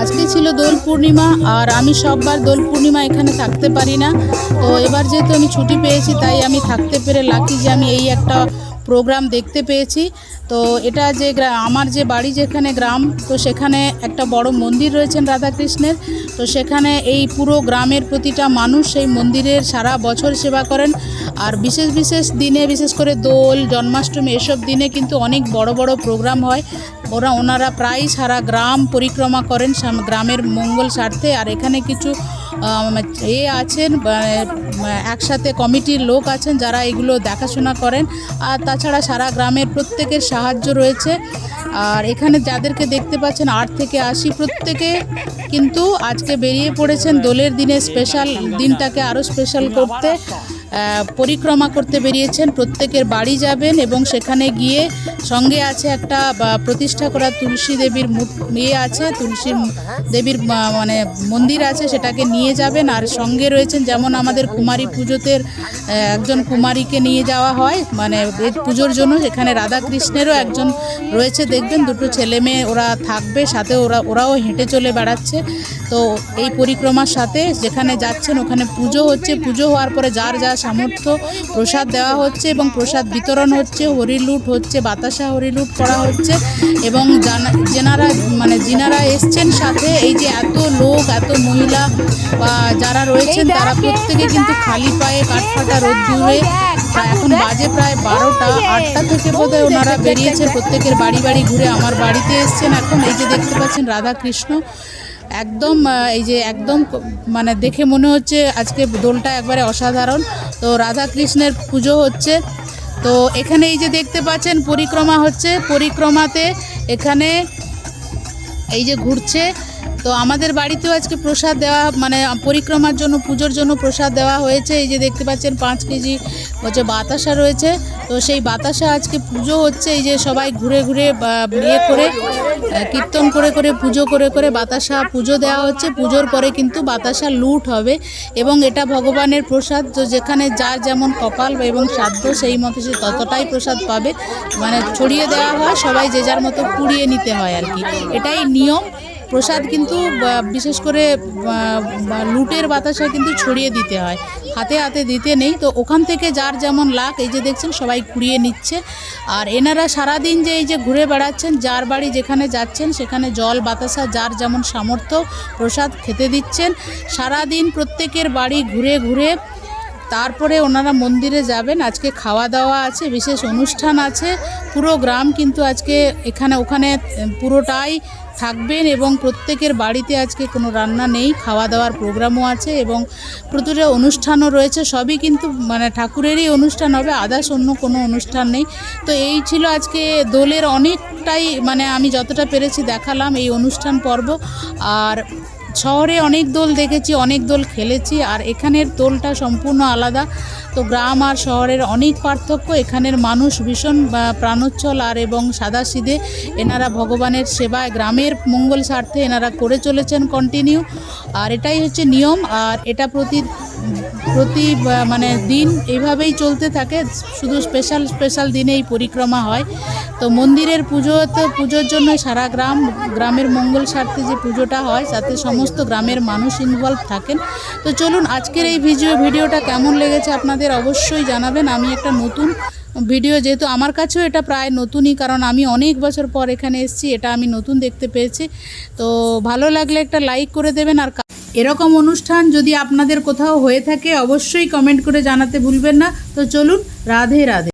আজকে ছিল দোল পূর্ণিমা আর আমি সববার দোল পূর্ণিমা এখানে থাকতে পারি না। তো এবার যেহেতু আমি ছুটি পেয়েছি, তাই আমি থাকতে পেরে লাকি যে আমি এই একটা প্রোগ্রাম দেখতে পেয়েছি। তো এটা যে আমার যে বাড়ি যেখানে গ্রাম, তো সেখানে একটা বড় মন্দির রয়েছেন রাধাকৃষ্ণের। তো সেখানে এই পুরো গ্রামের প্রতিটা মানুষ সেই মন্দিরের সারা বছর সেবা করেন। আর বিশেষ বিশেষ দিনে, বিশেষ করে দোল, জন্মাষ্টমী এসব দিনে কিন্তু অনেক বড় বড় প্রোগ্রাম হয়। ওরা ওনারা প্রায় সারা গ্রাম পরিক্রমা করেন গ্রামের মঙ্গল স্বার্থে। আর এখানে কিছু এ আছেন একসাথে কমিটির লোক আছেন যারা এগুলো দেখাশোনা করেন। আর তাছাড়া সারা গ্রামের প্রত্যেকের সাহায্য রয়েছে। আর এখানে যাদেরকে দেখতে পাচ্ছেন, আট থেকে আশি প্রত্যেকে কিন্তু আজকে বেরিয়ে পড়েছেন দোলের দিনে স্পেশাল দিনটাকে আরও স্পেশাল করতে। পরিক্রমা করতে বেরিয়েছেন, প্রত্যেকের বাড়ি যাবেন এবং সেখানে গিয়ে সঙ্গে আছে একটা প্রতিষ্ঠা করা তুলসী দেবীর ইয়ে আছে, তুলসী দেবীর মানে মন্দির আছে, সেটাকে নিয়ে যাবেন। আর সঙ্গে রয়েছেন যেমন আমাদের কুমারী পুজোতে একজন কুমারীকে নিয়ে যাওয়া হয় মানে পুজোর জন্য। এখানে রাধাকৃষ্ণেরও একজন রয়েছে, দেখবেন দুটো ছেলে মেয়ে ওরা থাকবে, সাথে ওরা, ওরাও হেঁটে চলে বেড়াচ্ছে। তো এই পরিক্রমার সাথে যেখানে যাচ্ছেন, ওখানে পুজো হচ্ছে। পুজো হওয়ার পরে যার যা সামর্থ্য প্রসাদ দেওয়া হচ্ছে এবং প্রসাদ বিতরণ হচ্ছে হরিলুট হচ্ছে বাতাসা হরিলুট করা হচ্ছে এবং যেনারা মানে যিনারা এসছেন সাথে এই যে এত লোক এত মহিলা বা যারা রয়েছেন তারা প্রত্যেকে কিন্তু খালি পায়ে কাঠফাটা রোদ দূরে। এখন বাজে প্রায় বারোটা আটটা থেকে বোধহয় ওনারা বেরিয়েছে। প্রত্যেকের বাড়ি বাড়ি ঘুরে আমার বাড়িতে এসছেন। এখন এই যে দেখতে পাচ্ছেন রাধা কৃষ্ণ একদম এই যে একদম মানে দেখে মনে হচ্ছে আজকে দোলটা একবারে অসাধারণ। তো রাধা কৃষ্ণের পুজো হচ্ছে। তো এখানে এই যে দেখতে পাচ্ছেন পরিক্রমা হচ্ছে। পরিক্রমাতে এখানে এই যে ঘুরছে। তো আমাদের বাড়িতেও আজকে প্রসাদ দেওয়া মানে পরিক্রমার জন্য পুজোর জন্য প্রসাদ দেওয়া হয়েছে। এই যে দেখতে পাচ্ছেন পাঁচ কেজি হচ্ছে বাতাসা রয়েছে। তো সেই বাতাসা আজকে পুজো হচ্ছে। এই যে সবাই ঘুরে ঘুরে বা, ইয়ে করে কীর্তন করে করে পুজো করে করে বাতাসা পুজো দেওয়া হচ্ছে। পুজোর পরে কিন্তু বাতাসা লুট হবে এবং এটা ভগবানের প্রসাদ। তো যেখানে যার যেমন কপাল এবং সাধ্য সেই মতো সে ততটাই প্রসাদ পাবে। মানে ছড়িয়ে দেওয়া হয়, সবাই যে যার মতো কুড়িয়ে নিতে হয় আর কি। এটাই নিয়ম। প্রসাদ কিন্তু বিশেষ করে লুটের বাতাসা কিন্তু ছড়িয়ে দিতে হয়। হাতে হাতে দিতে নেই। তো ওখান থেকে যার যেমন লাখ এই যে দেখছেন, সবাই কুড়িয়ে নিচ্ছে। আর এনারা সারাদিন যে এই যে ঘুরে বেড়াচ্ছেন, যার বাড়ি যেখানে যাচ্ছেন, সেখানে জল, বাতাসা, যার যেমন সামর্থ্য, প্রসাদ খেতে দিচ্ছেন। সারাদিন প্রত্যেকের বাড়ি ঘুরে ঘুরে তারপরে ওনারা মন্দিরে যাবেন, আজকে খাওয়া দাওয়া আছে, বিশেষ অনুষ্ঠান আছে, পুরো গ্রাম কিন্তু আজকে এখানে, ওখানে পুরোটাই থাকবেন এবং প্রত্যেকের বাড়িতে আজকে কোনো রান্না নেই খাওয়া দাওয়ার প্রোগ্রামও আছে এবং প্রচুর অনুষ্ঠানও রয়েছে, সবই কিন্তু মানে ঠাকুরেরই অনুষ্ঠান হবে, আদার্স অন্য কোনো অনুষ্ঠান নেই। তো এই ছিল আজকে দোলের অনেকটাই মানে আমি যতটা পেরেছি দেখালাম এই অনুষ্ঠান পর্ব, আর শহরে অনেক দোল দেখেছি, অনেক দোল খেলেছি আর এখানের দোলটা সম্পূর্ণ আলাদা। তো গ্রাম আর শহরের অনেক পার্থক্য, এখানের মানুষ ভীষণ প্রাণোচ্ছল আর এবং সাদা সিধে এনারা ভগবানের সেবায়, গ্রামের মঙ্গল স্বার্থে এনারা করে চলেছেন কন্টিনিউ আর এটাই হচ্ছে নিয়ম, আর এটা প্রতি প্রতি মানে দিন এইভাবেই চলতে থাকে, শুধু স্পেশাল স্পেশাল দিনে এই পরিক্রমা হয়। তো মন্দিরের পুজো তো, পুজোর জন্য সারা গ্রাম, গ্রামের মঙ্গল স্বার্থে যে পুজোটা হয়, তাতে সমস্ত গ্রামের মানুষ ইনভলভ থাকেন। তো চলুন, আজকের এই ভিডিও, ভিডিওটা কেমন লেগেছে আপনাদের অবশ্যই জানাবেন। আমি একটা নতুন ভিডিও, যেহেতু আমার কাছেও এটা প্রায় নতুনই, কারণ আমি অনেক বছর পর এখানে এসেছি, এটা আমি নতুন দেখতে পেয়েছি। তো ভালো লাগলে একটা লাইক করে দেবেন আর এরকম অনুষ্ঠান যদি আপনাদের কোথাও হয়ে থাকে, অবশ্যই কমেন্ট করে জানাতে ভুলবেন না। তো চলুন, রাধে রাধে।